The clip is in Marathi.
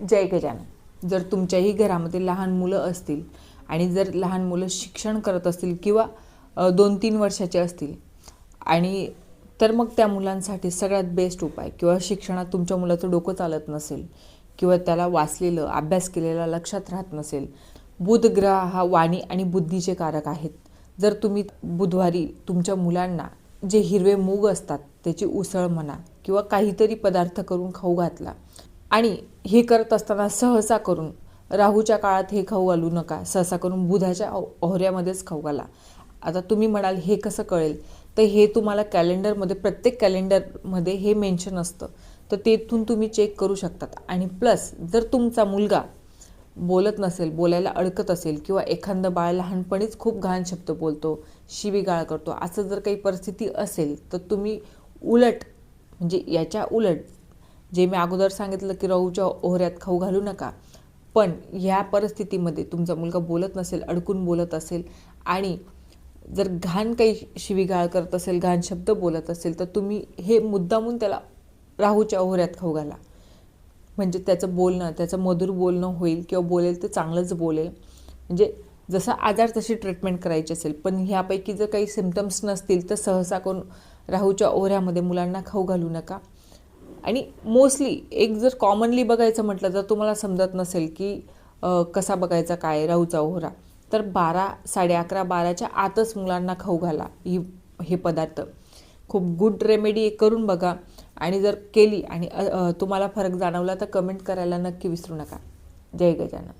जय गजानन. जर तुमच्याही घरामध्ये लहान मुलं असतील आणि जर लहान मुलं शिक्षण करत असतील किंवा दोन तीन वर्षाचे असतील आणि तर मग त्या मुलांसाठी सगळ्यात बेस्ट उपाय किंवा शिक्षणात तुमच्या मुलाचं डोकं चालत नसेल किंवा त्याला वाचलेलं अभ्यास केलेला लक्षात राहत नसेल बुध ग्रह हा वाणी आणि बुद्धीचे कारक आहेत. जर तुम्ही बुधवारी तुमच्या मुलांना जे हिरवे मूग असतात त्याची उसळ म्हणा किंवा काहीतरी पदार्थ करून खाऊ घातला आणि हे करत असताना सहसा करून राहूच्या काळात हे खाऊ घालू नका सहसा करून बुधाच्या ओहऱ्यामध्येच खाऊ घाला. आता तुम्ही म्हणाल हे कसं कळेल? तर हे तुम्हाला कॅलेंडरमध्ये प्रत्येक कॅलेंडरमध्ये हे मेन्शन असतं. तर तेथून तुम्ही चेक करू शकतात. आणि प्लस जर तुमचा मुलगा बोलत नसेल बोलायला अडकत असेल किंवा एखादं बाळ लहानपणीच खूप घाण शब्द बोलतो शिवीगाळ करतो असं जर काही परिस्थिती असेल तर तुम्ही उलट म्हणजे याच्या उलट जे मी अगोदर सांगितलं की राहूच्या ओहऱ्यात खाऊ घालू नका पण ह्या परिस्थितीमध्ये तुमचा मुलगा बोलत नसेल अडकून बोलत असेल आणि जर घाण काही शिवीगाळ करत असेल घाण शब्द बोलत असेल तर तुम्ही हे मुद्दामून त्याला राहूच्या ओहऱ्यात खाऊ घाला. म्हणजे त्याचं बोलणं त्याचं मधुर बोलणं होईल किंवा बोलेल तर चांगलंच बोलेल. म्हणजे जसा आजार तशी ट्रीटमेंट करायची असेल पण ह्यापैकी जर काही सिमटम्स नसतील तर सहसा करून राहूच्या ओहऱ्यामध्ये मुलांना खाऊ घालू नका. आणि मोस्टली एक जर कॉमनली बघायचं म्हटलं तर तुम्हाला समजत नसेल की कसा बघायचा काय राहूचा ओहरा हो तर बारा साडे अकरा बाराच्या आतच मुलांना खाऊ घाला ही हे पदार्थ. खूप गुड रेमेडी करून बघा. आणि जर केली आणि तुम्हाला फरक जाणवला तर कमेंट करायला नक्की विसरू नका. जय गजानन.